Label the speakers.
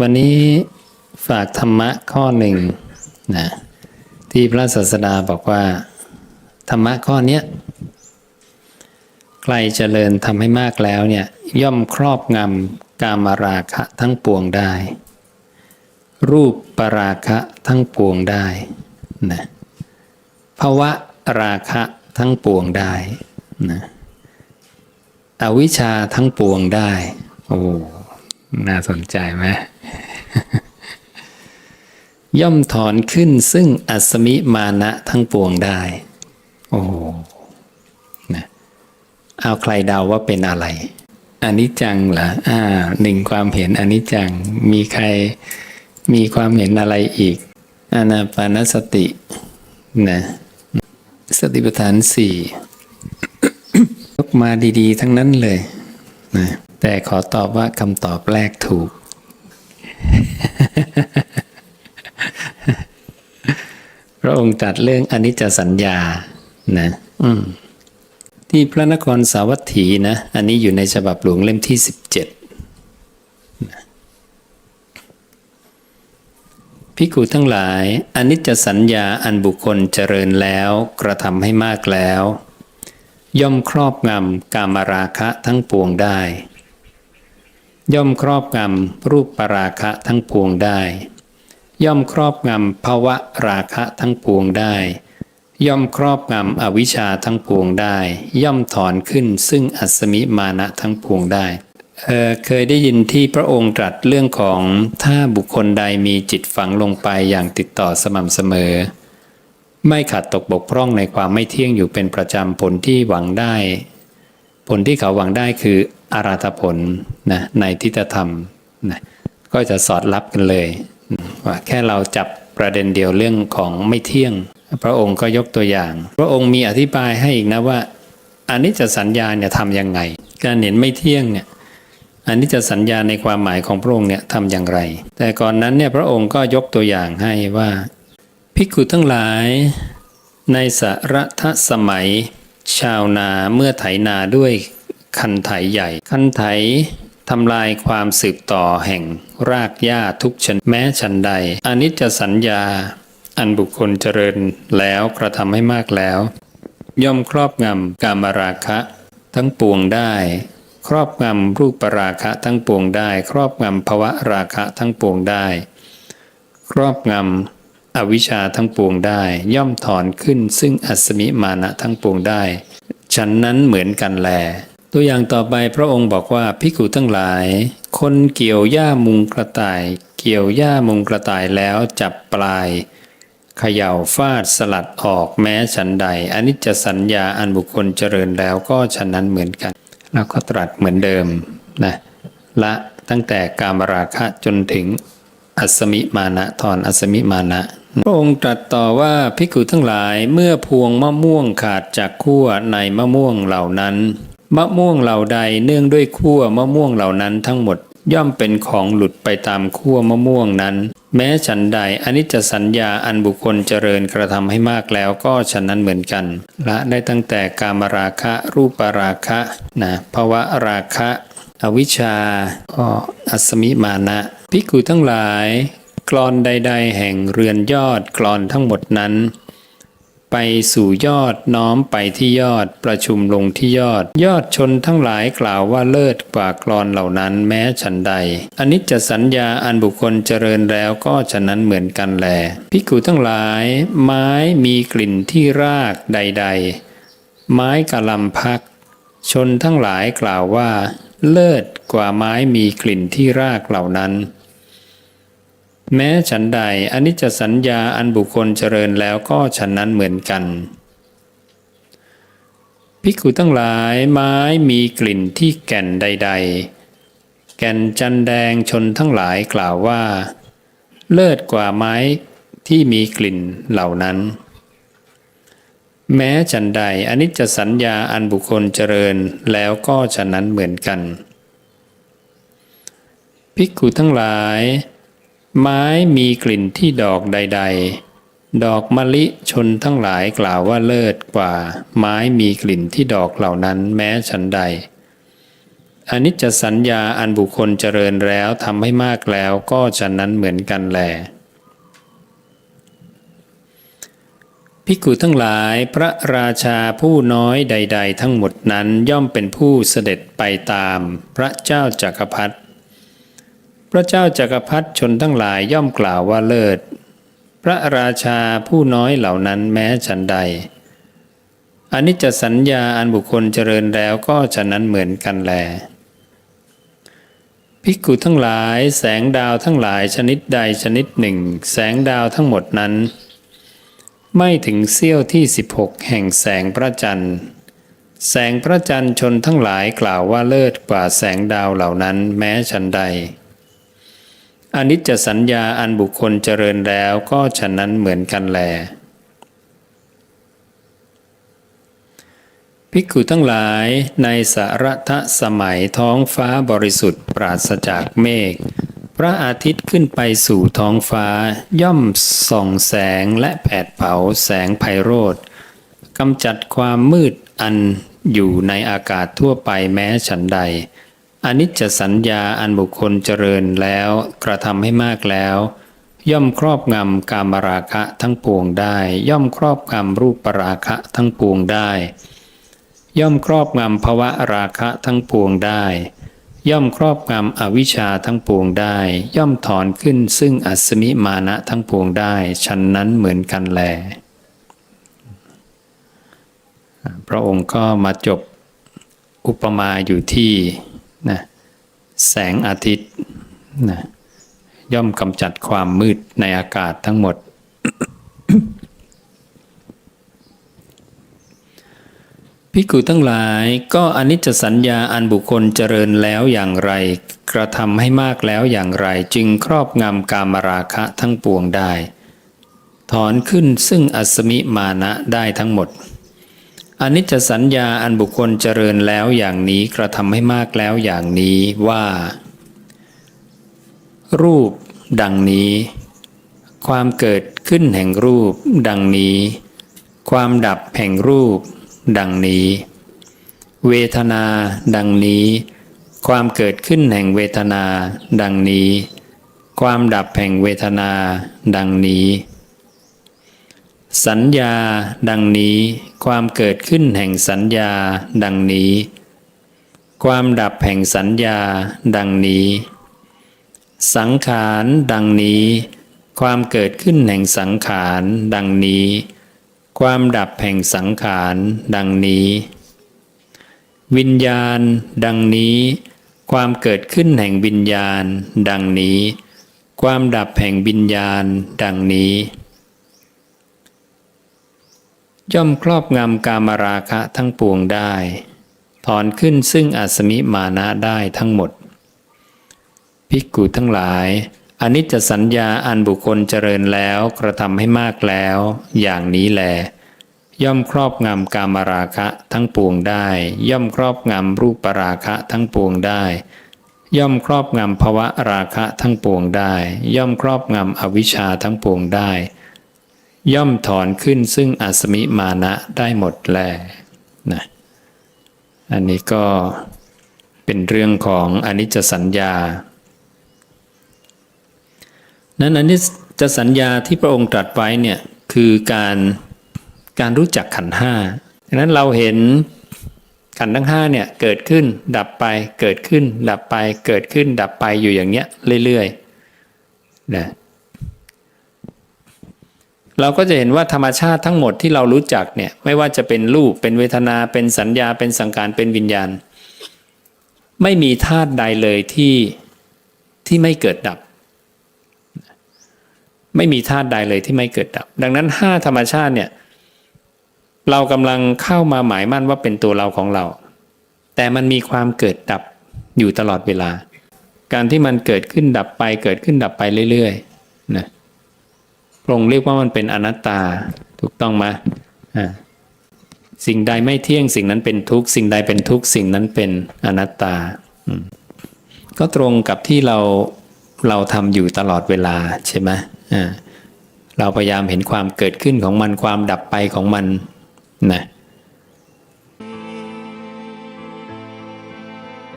Speaker 1: วันนี้ฝากธรรมะข้อหนึ่งนะที่พระศาสดาบอกว่า ธรรมะข้อนี้ใครเจริญทำให้มากแล้วเนี่ยย่อมครอบงำกามราคะทั้งปวงได้ รูปปราคะทั้งปวงได้นะภาวะราคะทั้งปวงได้นะอวิชชาทั้งปวงได้ โอ้ น่าสนใจไหม ย่อมถอนขึ้นซึ่งอัศมิมานะทั้งปวงได้ โอ้นะเอาใครเดาว่าเป็นอะไรอนิจจังเหรออ่าหนึ่งความเห็นอนิจจัง มีใครมีความเห็นอะไรอีกอานาปานสตินะสติปัฏฐานสี่ยกมาดีๆ ทั้งนั้นเลยนะแต่ขอตอบว่าคำตอบแรกถูก พระองค์ตรัดเรื่องอนิจจสัญญานะอืมที่พระนครสาวัตถีนะ อันนี้อยู่ในฉบับหลวงเล่มที่สิบเจ็ดพิกูทั้งหลายอนิจจสัญญาอันบุคคลเจริญแล้ว กระทำให้มากแล้ว ย่อมครอบงำกามราคะทั้งปวงได้ ย่อมครอบงำรูปปราคะทั้งปวงได้ ย่อมครอบงำภาวะราคะทั้งปวงได้ ย่อมครอบงำอวิชชาทั้งปวงได้ ย่อมถอนขึ้นซึ่งอัศมิมานะทั้งปวงได้เเคยได้ยินที่พระองค์ตรัสเรื่องของถ้าบุคคลใดมีจิตฝังลงไปอย่างติดต่อสม่ำเสมอ ไม่ขาดตกบกพร่องในความไม่เที่ยงอยู่เป็นประจำผลที่หวังได้ ผลที่เขาหวังได้คืออาราธผลนะในทิฏฐธรรมนะก็จะสอดรับกันเลย ว่าแค่เราจับประเด็นเดียวเรื่องของไม่เที่ยง พระองค์ก็ยกตัวอย่าง พระองค์มีอธิบายให้อีกนะว่าอันนี้จะสัญญาเนี่ยทำยังไง การเห็นไม่เที่ยงเนี่ยอันนี้จะสัญญาในความหมายของพระองค์เนี่ยทำอย่างไร แต่ก่อนนั้นเนี่ยพระองค์ก็ยกตัวอย่างให้ว่าภิกขุทั้งหลายในสารทสมัย ชาวนาเมื่อไถนาด้วยคันไถใหญ่ คันไถ ทำลายความสืบต่อแห่งรากหญ้าทุกชนแม้ชันใดอนิจจสัญญา อันบุคคลเจริญแล้วกระทำให้มากแล้ว ย่อมครอบงำกามราคะ ทั้งปวงได้ ครอบงำรูปราคะทั้งปวงได้ ครอบงำภวะราคะทั้งปวงได้ ครอบงำอวิชชาทั้งปวงได้ ย่อมถอนขึ้นซึ่งอัศมิมานะทั้งปวงได้ฉันนั้นเหมือนกันแล ตัวอย่างต่อไปพระองค์บอกว่าพิกุทั้งหลาย คนเกี่ยวหญ้ามุงกระต่าย เกี่ยวหญ้ามุงกระต่ายแล้วจับปลายเขย่าฟาดสลัดออกแม้ฉันใดอันิจจสัญญาอันบุคคลเจริญแล้วก็ฉันนั้นเหมือนกัน แล้วก็ตรัสเหมือนเดิมนะละตั้งแต่กามราคะจนถึงอัสมิมานะถอนอัสมิมานะพระองค์ตรัสต่อว่าภิกขุทั้งหลายเมื่อพวงมะม่วงขาดจากขั้วในมะม่วงเหล่านั้น มะม่วงเหล่าใดเนื่องด้วยขั้วมะม่วงเหล่านั้นทั้งหมดย่อมเป็นของหลุดไปตามขั้วมะม่วงนั้น แม้ฉันใดอนิจจสัญญาอันบุคคลเจริญกระทำให้มากแล้วก็ฉันนั้นเหมือนกัน ละได้ตั้งแต่กามราคะรูปราคะนะภวะราคะ อวิชชาก็อัสมิมานะภิกขุทั้งหลายกรอนใด ๆ แห่งเรือนยอดกรอนทั้งหมดนั้น ไปสู่ยอดน้อมไปที่ยอดประชุมลงที่ยอด ยอดชนทั้งหลายกล่าวว่าเลิศกว่ากรอนเหล่านั้นแม้ฉันใดอนิจจสัญญาอันบุคคลเจริญแล้วก็ฉะนั้นเหมือนกันแลพิกุทั้งหลาย ไม้มีกลิ่นที่รากใด ๆ ไม้กะลำพัก ชนทั้งหลายกล่าวว่า เลิศกว่าไม้มีกลิ่นที่รากเหล่านั้น แม้ฉันใดอนิจจสัญญาอันบุคคลเจริญแล้วก็ฉันนั้นเหมือนกัน ภิกขุทั้งหลายไม้มีกลิ่นที่แก่นใด ๆ แก่นจันแดงชนทั้งหลายกล่าวว่า เลิศกว่าไม้ที่มีกลิ่นเหล่านั้น แม้ฉันใดอนิจจสัญญาอันบุคคลเจริญแล้วก็ฉะนั้นเหมือนกัน ภิกขุทั้งหลาย ไม้มีกลิ่นที่ดอกใด ๆ ดอกมะลิชนทั้งหลายกล่าวว่าเลิศกว่า ไม้มีกลิ่นที่ดอกเหล่านั้นแม้ฉันใดอนิจจสัญญาอันบุคคลเจริญแล้วทำให้มากแล้วก็ฉะนั้นเหมือนกันแลภิกขุทั้งหลายพระราชาผู้น้อยใด ๆ ทั้งหมดนั้นย่อมเป็นผู้เสด็จไปตามพระเจ้าจักรพรรดิ พระเจ้าจักรพรรดิชนทั้งหลายย่อมกล่าวว่าเลิศ พระราชาผู้น้อยเหล่านั้นแม้ฉันใดอน,นิจจสัญญาอันบุคคลเจริญแล้วก็ฉะนั้นเหมือนกันแล ภิกขุทั้งหลายแสงดาวทั้งหลายชนิดใดชนิดหนึ่ง แสงดาวทั้งหมดนั้น ไม่ถึงเสี้ยวที่ 16 แห่งแสงพระจันทร์ แสงพระจันทร์ชนทั้งหลายกล่าวว่าเลิศกว่าแสงดาวเหล่านั้นแม้ฉันใด อนิจจสัญญาอันบุคคลเจริญแล้วก็ฉะนั้นเหมือนกันแล ภิกขุทั้งหลายในสารทะสมัยท้องฟ้าบริสุทธิ์ปราศจากเมฆพระอาทิตย์ขึ้นไปสู่ท้องฟ้า ย่อมส่องแสงและแผดเผาแสงไพโรธกำจัดความมืดอันอยู่ในอากาศทั่วไปแม้ฉันใด อนิจจสัญญาอันบุคคลเจริญแล้วกระทำให้มากแล้ว ย่อมครอบงำกามราคะทั้งปวงได้ ย่อมครอบงำรูปราคะทั้งปวงได้ ย่อมครอบงำภวะราคะทั้งปวงได้ ย่อมครอบงำอวิชชาทั้งปวงได้ ย่อมถอนขึ้นซึ่งอัศมิมานะทั้งปวงได้ฉันนั้นเหมือนกันแล พระองค์ก็มาจบอุปมาอยู่ที่ นะแสงอาทิตย์นะย่อมกำจัดความมืดในอากาศทั้งหมดภิกุทั้งหลายก็อนิจจสัญญาอันบุคคลเจริญแล้วอย่างไร กระทำให้มากแล้วอย่างไร จึงครอบงำกามราคะทั้งปวงได้ ถอนขึ้นซึ่งอัศมิมานะได้ทั้งหมด อนิจจสัญญาอันบุคคลเจริญแล้วอย่างนี้กระทำให้มากแล้วอย่างนี้ว่า รูปดังนี้ ความเกิดขึ้นแห่งรูปดังนี้ ความดับแห่งรูป ดังนี้ เวทนาดังนี้ ความเกิดขึ้นแห่งเวทนา ดังนี้ ความดับแห่งเวทนา ดังนี้ สัญญาดังนี้ ความเกิดขึ้นแห่งสัญญาดังนี้ ความดับแห่งสัญญาดังนี้ สังขารดังนี้ ความเกิดขึ้นแห่งสังขารดังนี้ ความดับแห่งสังขารดังนี้ วิญญาณ ดังนี้ ความเกิดขึ้นแห่งวิญญาณ ดังนี้ ความดับแห่งวิญญาณ ดังนี้ ย่อมครอบงำกามราคะทั้งปวงได้ ถอนขึ้นซึ่งอัสมิมานะได้ทั้งหมด ภิกขุทั้งหลายอนิจจสัญญาอันบุคคลเจริญแล้วกระทำให้มากแล้ว อย่างนี้แล ย่อมครอบงำกามราคะทั้งปวงได้ ย่อมครอบงำรูปราคะทั้งปวงได้ ย่อมครอบงำภวะราคะทั้งปวงได้ ย่อมครอบงำอวิชชาทั้งปวงได้ ย่อมถอนขึ้นซึ่งอัสมิมานะได้หมดแลนะอันนี้ก็เป็นเรื่องของอนิจจสัญญา นั้นอนิจจสัญญาที่พระองค์ตรัสไว้เนี่ยคือการการรู้จักขันห้าดังนั้นเราเห็นขันทั้งห้าเนี่ยเกิดขึ้นดับไปเกิดขึ้น ดับไปเกิดขึ้นดับไปอยู่อย่างเนี้ยเรื่อยๆนะ เราก็จะเห็นว่าธรรมชาติทั้งหมดที่เรารู้จักเนี่ยไม่ว่าจะเป็นรูปเป็นเวทนาเป็นสัญญาเป็นสังการเป็นวิญญาณ ไม่มีธาตุใดเลยที่ที่ไม่เกิดดับ ไม่มีธาตุใดเลยที่ไม่เกิดดับ ดังนั้นห้าธรรมชาติเนี่ยเรากำลังเข้ามาหมายมั่นว่าเป็นตัวเราของเรา แต่มันมีความเกิดดับอยู่ตลอดเวลา การที่มันเกิดขึ้นดับไปเกิดขึ้นดับไปเรื่อยๆนะ พระองค์เรียกว่ามันเป็นอนัตตาถูกต้องไหมอ่าสิ่งใดไม่เที่ยงสิ่งนั้นเป็นทุกข์สิ่งใดเป็นทุกข์สิ่งนั้นเป็นอนัตตา ก็ตรงกับที่เราเราทำอยู่ตลอดเวลาใช่ไหมเราพยายามเห็นความเกิดขึ้นของมันความดับไปของมันนะ